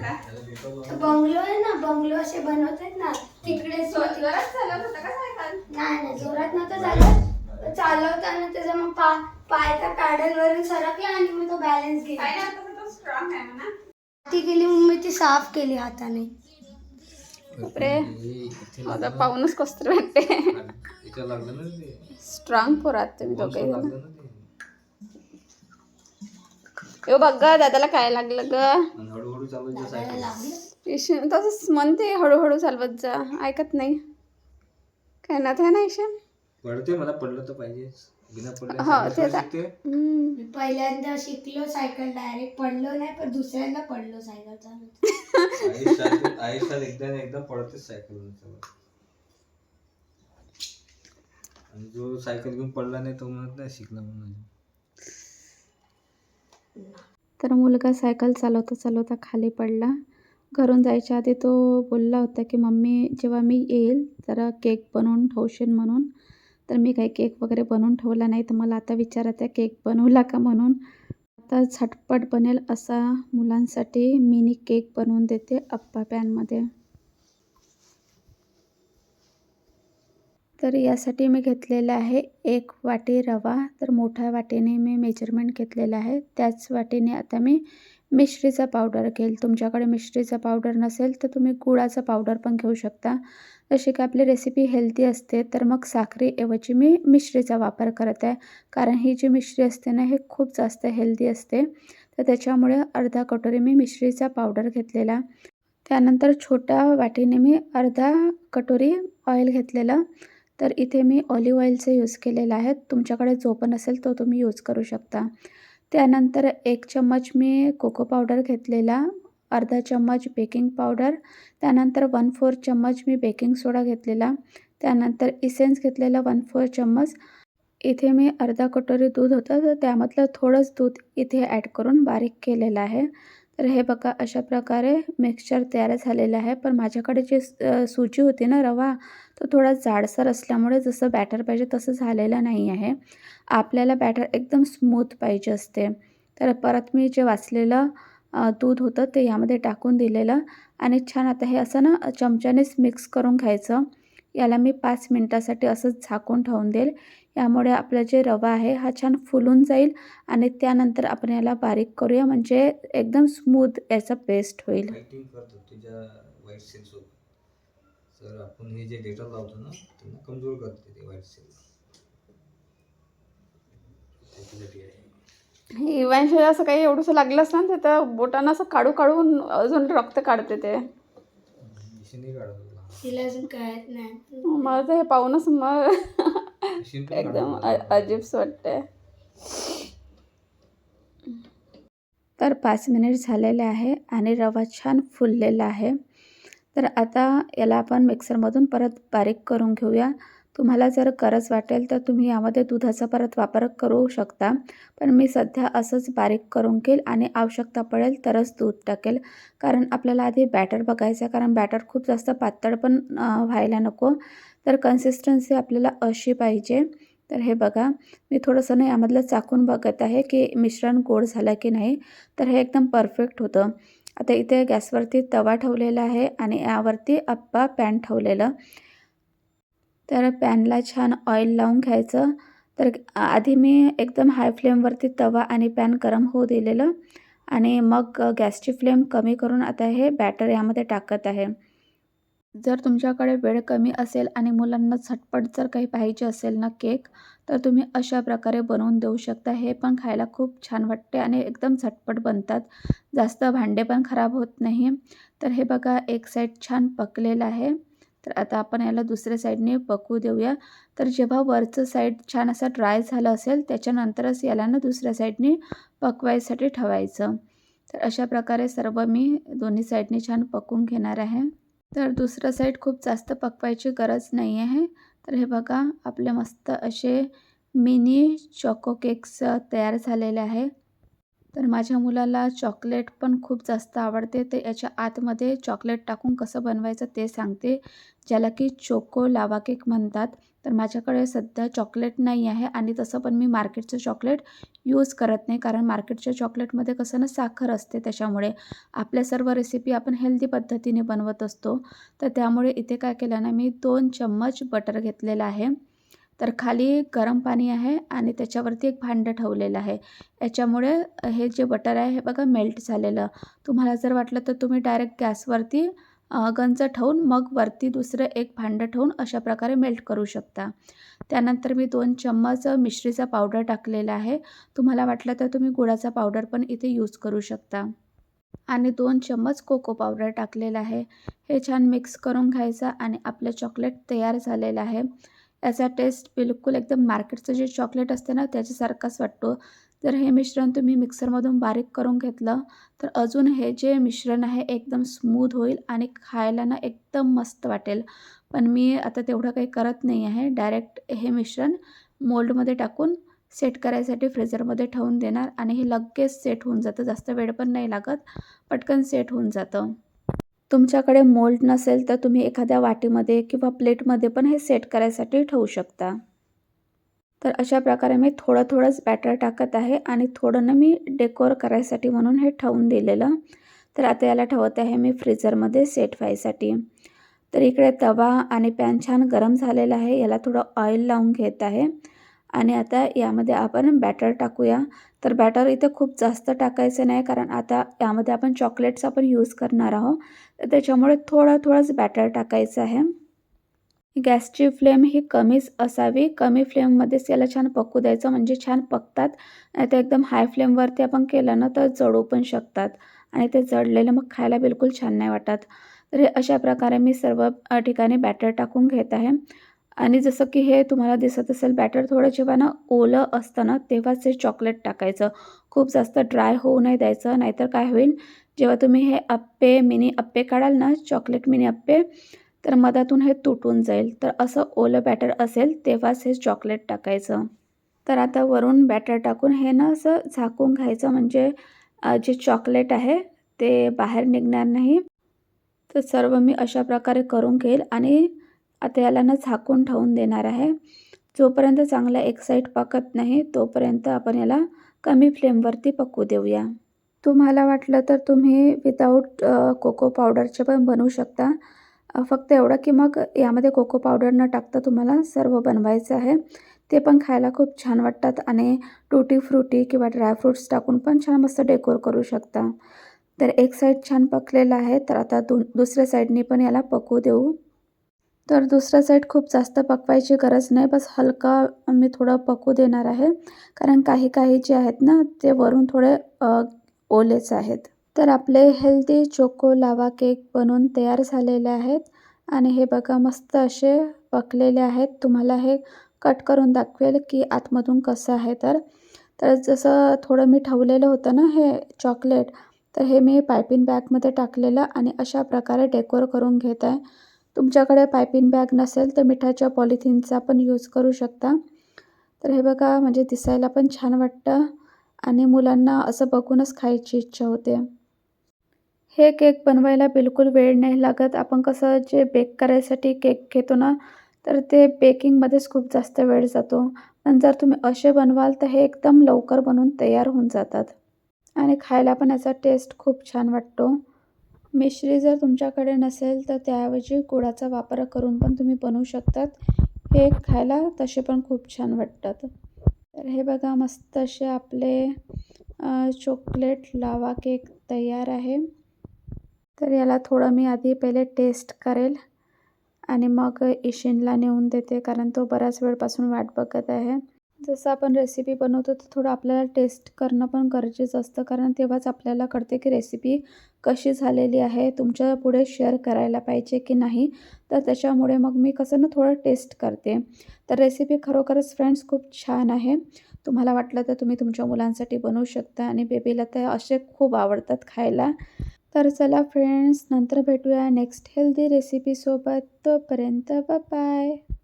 Bungalow आहे ना bungalow असे बनवतात ना तिकडे जोरात चालत होता का सायकल? नाही नाही जोरात नव्हतं झालं चालवताना त्याचा मग पा पाय त्या पॅडल वरून सरकला आणि मग तो बॅलन्स गेला. तो स्ट्रॉंग आहे म्हणा. ती गेली मग मी ती साफ केली हाताने. बापरे. आता पाहूनच कसतरी वाटते. इथं लागलं ना ते. स्ट्रॉंग पोरात तुम्ही दोघे यो बघ ग दादाला काय लागलं ग? ईशन तसंच म्हणते हळूहळू चालवत जा. ऐकत नाही. काय ना ते ना ईशन पडते मला पडलं तर पाहिजे. हा, पहिल्यांदा शिकलो सायकल डायरेक्ट पडलो नाही पण दुसऱ्यांदा पडलो सायकल चालवत. आयुष्यात एकदा एकदा पडतेच सायकल आणि जो सायकल घेऊन पडला नाही तो म्हणत नाही शिकला म्हणून तर मुलगा सायकल चालवता चालवता खाली पडला. घरून जायच्या आधी तो बोलला होता की मम्मी जेव्हा मी येईल तर केक बनवून ठेवशील म्हणून. तर मी काही केक वगैरे बनवून ठेवला नाही तर मला आता विचारत आहे केक बनवला का म्हणून. आता झटपट बनेल असा मुलांसाठी मिनी केक बनवून देते अप्पा पॅनमध्ये. तर यासाठी मी घेतलेलं आहे एक वाटी रवा. तर मोठ्या वाटीने मी मेजरमेंट घेतलेलं आहे. त्याच वाटीने आता मी मिश्रीचा पावडर घेईल. तुमच्याकडे मिश्रीचा पावडर नसेल तर तुम्ही गुळाचा पावडर पण घेऊ शकता. जशी की आपली रेसिपी हेल्दी असते तर मग साखरेऐवजी मी मिश्रीचा वापर करत आहे. कारण ही जी मिश्री असते ना हे खूप जास्त हेल्दी असते. तर त्याच्यामुळे अर्धा कटोरी मी मिश्रीचा पावडर घेतलेला. त्यानंतर छोट्या वाटीने मी अर्धा कटोरी ऑइल घेतलेलं. तर इथे मी ऑलिव्ह ऑइलचं यूज केलेलं आहे तुमच्याकडे जो पण असेल तो तुम्ही यूज करू शकता. त्यानंतर एक चम्मच मी कोको पावडर घेतलेला अर्धा चम्मच बेकिंग पावडर त्यानंतर वन फोर चम्मच मी बेकिंग सोडा घेतलेला त्यानंतर इसेन्स घेतलेला वन फोर चम्मच. इथे मी अर्धा कटोरी दूध होतं तर त्यामधलं थोडंच दूध इथे ॲड करून बारीक केलेलं आहे. तर हे बघा अशा प्रकारे मिक्सचर तयार झालेलं आहे. पण माझ्याकडे जे सूची सुजी होती ना रवा तो थोडा जाडसर असल्यामुळे जसं बॅटर पाहिजे तसं झालेलं नाही आहे. आपल्याला बॅटर एकदम स्मूथ पाहिजे असते. तर परत मी जे वाचलेलं दूध होतं ते यामध्ये टाकून दिलेलं. आणि छान आता हे असं ना चमच्यानेच मिक्स करून घ्यायचं. याला मी पाच मिनटासाठी असंच झाकून ठेवून देईल. यामुळे आपला जे रवा आहे हा छान फुलून जाईल आणि त्यानंतर आपण याला बारीक करूया. म्हणजे एकदम स्मूथ याचा पेस्ट होईल. तर आपण हे जे डेटॉल लावतो ना त्यांना कमजोर करते ते वाईट सेल असं काही एवढंसं लागलंच ना ते तर बोटानं असं काढू काढून अजून रक्त काढते ते. तिला अजून कळत नाही मला तर हे पाहूनच मग एकदम काढावं अ- अजीबस वाटते तर पाच मिनिट झालेले आहे आणि रवा छान फुललेला आहे. तर आता याला आपण मिक्सरमधून परत बारीक करून घेऊया. तुम्हाला जर गरज वाटेल तर तुम्ही यामध्ये दुधाचा परत वापर करू शकता. पण मी सध्या असंच बारीक करून घेईल आणि आवश्यकता पडेल तरच दूध टाकेल. कारण आपल्याला आधी बॅटर बघायचं आहे. कारण बॅटर खूप जास्त पातळ पण व्हायला नको. तर कन्सिस्टन्सी आपल्याला अशी पाहिजे. तर हे बघा. मी थोडंसं ना यामधलं चाकून बघत आहे की मिश्रण गोड झालं की नाही. तर हे एकदम परफेक्ट होतं. आता इथे गॅसवरती तवा ठेवलेला आहे आणि यावरती अप्पा पॅन ठेवलेलं. तर पॅनला छान ऑइल लावून घ्यायचं. तर आधी मी एकदम हाय फ्लेमवरती तवा आणि पॅन गरम होऊ दिलेलं. आणि मग गॅसची फ्लेम कमी करून आता हे बॅटर यामध्ये टाकत आहे. जर तुमच्याकडे वेळ कमी असेल आणि मुलांना झटपट जर काही पाहिजे असेल ना केक तर तुम्ही अशा प्रकारे बनवून देऊ शकता. हे पण खायला खूप छान वाटते आणि एकदम झटपट बनतात. जास्त भांडे पण खराब होत नाही. तर हे बघा एक साईड छान पकलेलं आहे. तर आता आपण याला दुसऱ्या साईडने पकवू देऊया. तर जेव्हा वरचं साईड छान असा ड्राय झालं असेल त्याच्यानंतरच याला ना दुसऱ्या साईडने पकवायसाठी ठेवायचं. तर अशा प्रकारे सर्व मी दोन्ही साईडने छान पकवून घेणार आहे. तर दुसरं साईड खूप जास्त पकवायची गरज नाही आहे. तर हे बघा आपले मस्त असे मिनी चॉको केक्स तयार झालेले आहे. तर माझ्या मुलाला चॉकलेट पण खूप जास्त आवडते. तर याच्या आतमध्ये चॉकलेट टाकून कसं बनवायचं ते सांगते. ज्याला की चोको लावा केक म्हणतात. तर माझ्याकडे सध्या चॉकलेट नाही आहे आणि तसं पण मी मार्केटचं चॉकलेट यूज करत नाही. कारण मार्केटच्या चॉकलेटमध्ये कसं ना साखर असते त्याच्यामुळे. आपल्या सर्व रेसिपी आपण हेल्दी पद्धतीने बनवत असतो. तर त्यामुळे इथे काय केलं ना मी दोन चम्मच बटर घेतलेलं आहे. तर खाली गरम पाणी आहे आणि त्याच्यावरती एक भांडं ठेवलेलं आहे. याच्यामुळे हे जे बटर आहे हे बघा मेल्ट झालेलं. तुम्हाला जर वाटलं तर तुम्ही डायरेक्ट गॅसवरती गंज ठेवून मग वरती दुसरं एक भांडं ठेवून अशा प्रकारे मेल्ट करू शकता. त्यानंतर मी दोन चम्मच मिश्रीचा पावडर टाकलेला आहे. तुम्हाला वाटलं तर तुम्ही गुळाचा पावडर पण इथे यूज करू शकता. आणि दोन चम्मच कोको पावडर टाकलेलं आहे. हे छान मिक्स करून घ्यायचं आणि आपलं चॉकलेट तयार झालेलं आहे. याचा टेस्ट बिलकुल एकदम मार्केटचं जे चॉकलेट असते ना त्याच्यासारखाच वाटतो. जर हे मिश्रण तुम्ही मिक्सरमधून बारीक करून घेतलं तर अजून हे जे मिश्रण आहे एकदम स्मूथ होईल आणि खायला ना एकदम मस्त वाटेल. पण मी आता तेवढं काही करत नाही आहे. डायरेक्ट हे मिश्रण मोल्डमध्ये टाकून सेट करायसाठी फ्रीझरमध्ये ठेवून देणार आणि हे लगेच सेट होऊन जातं. जास्त वेळ पण नाही लागत. पटकन सेट होऊन जातं. तुमच्याकडे मोल्ड नसेल तर तुम्ही एखाद्या वाटीमध्ये किंवा प्लेटमध्ये पण हे सेट करायसाठी ठेवू शकता. तर अशा प्रकारे मी थोडं थोडंच बॅटर टाकत आहे आणि थोडं ना मी डेकोर करायसाठी म्हणून हे ठेवून दिलेलं. तर आता याला ठेवत आहे मी फ्रीजरमध्ये सेट व्हायसाठी. तर इकडे तवा आणि पॅन छान गरम झालेला आहे. याला थोडं ऑइल लावून घेत आहे. आणि आता यामध्ये आपण बॅटर टाकूया. तर बॅटर इथे खूप जास्त टाकायचं नाही कारण आता यामध्ये आपण चॉकलेटचा पण यूज करणार आहोत. तर त्याच्यामुळे थोडं थोडंच बॅटर टाकायचं आहे. गॅसची फ्लेम ही कमीच असावी. कमी फ्लेममध्येच याला छान पकू द्यायचं म्हणजे छान पकतात. नाही तर एकदम हाय फ्लेमवरती आपण केलं ना तर जळू पण शकतात. आणि ते जळलेलं मग खायला बिलकुल छान नाही वाटत. तर अशा प्रकारे मी सर्व ठिकाणी बॅटर टाकून घेत आहे. आणि जसं की हे तुम्हाला दिसत असेल बॅटर थोडं जेव्हा ना ओलं असतं ना तेव्हाच हे चॉकलेट टाकायचं. खूप जास्त ड्राय होऊ नाही द्यायचं नाहीतर काय होईल जेव्हा तुम्ही हे अप्पे मिनी अप्पे काढाल ना चॉकलेट मिनी अप्पे तर मधातून हे तुटून जाईल. तर असं ओलं बॅटर असेल तेव्हाच हे चॉकलेट टाकायचं. तर आता वरून बॅटर टाकून हे ना असं झाकून घ्यायचं म्हणजे जे चॉकलेट आहे ते बाहेर निघणार नाही. तर सर्व मी अशा प्रकारे करून घेईल आणि आता याला ना झाकून ठेवून देणार आहे. जोपर्यंत चांगला एक साईड पकत नाही तोपर्यंत आपण याला कमी फ्लेमवरती पकवू देऊया. तुम्हाला वाटलं तर तुम्ही विदाऊट कोको पावडरचे पण बनवू शकता. फक्त एवढं की मग यामध्ये कोको पावडर न टाकता तुम्हाला सर्व बनवायचं आहे. ते पण खायला खूप छान वाटतात आणि टुटी फ्रुटी किंवा ड्रायफ्रूट्स टाकून पण छान मस्त डेकोर करू शकता. तर एक साईड छान पकलेला आहे तर आता दु दुसऱ्या साईडनी पण याला पकवू देऊ. तर दुसरा साईड खूप जास्त पकवायची गरज नाही. बस हलका मी थोडं पकू देणार आहे. कारण काही काही जे आहेत ना ते वरून थोडे ओलेच आहेत. तर आपले हेल्दी चोको लावा केक बनवून तयार झालेले आहेत. आणि हे बघा मस्त असे पकलेले आहेत. तुम्हाला हे कट करून दाखवेल की आतमधून कसं आहे तर. तर जसं थोडं मी ठेवलेलं होतं ना हे चॉकलेट तर हे मी पायपिंग बॅगमध्ये टाकलेलं आणि अशा प्रकारे डेकोर करून घेत आहे. तुमच्याकडे पायपिंग बॅग नसेल तर मिठाच्या पॉलिथिनचा पण यूज करू शकता. तर हे बघा म्हणजे दिसायला पण छान वाटतं आणि मुलांना असं बघूनच खायची इच्छा होते. हे केक बनवायला बिलकुल वेळ नाही लागत. आपण कसं जे बेक करायसाठी केक घेतो ना तर ते बेकिंगमध्येच खूप जास्त वेळ जातो. पण जर तुम्ही असे बनवाल तर हे एकदम लवकर बनवून तयार होऊन जातात. आणि खायला पण याचा टेस्ट खूप छान वाटतो. मिश्री जर तुमच्याकडे नसेल तर त्याऐवजी गुळाचा वापर करून पण तुम्ही बनवू शकतात. हे खायला तसे पण खूप छान वाटतात. तर हे बघा मस्त असे आपले चॉकलेट लावा केक तयार आहे. तर याला थोडं मी आधी पहिले टेस्ट करेल आणि मग इशिनला नेऊन देते कारण तो बऱ्याच वेळपासून वाट बघत आहे. जसं आपण रेसिपी बनवतो तर थोडं आपल्याला टेस्ट करणं पण गरजेचं असतं कारण तेव्हाच आपल्याला कळते की रेसिपी कशी झालेली आहे तुमच्यापुढे शेअर करायला पाहिजे की नाही? तर त्याच्यामुळे मग मी कसं ना थोडं टेस्ट करते. तर रेसिपी खरोखरच फ्रेंड्स खूप छान आहे. तुम्हाला वाटलं तर तुम्ही तुमच्या मुलांसाठी बनवू शकता आणि बेबीला तर असे खूप आवडतात खायला. तर चला फ्रेंड्स नंतर भेटूया नेक्स्ट हेल्दी रेसिपीसोबत तोपर्यंत बाय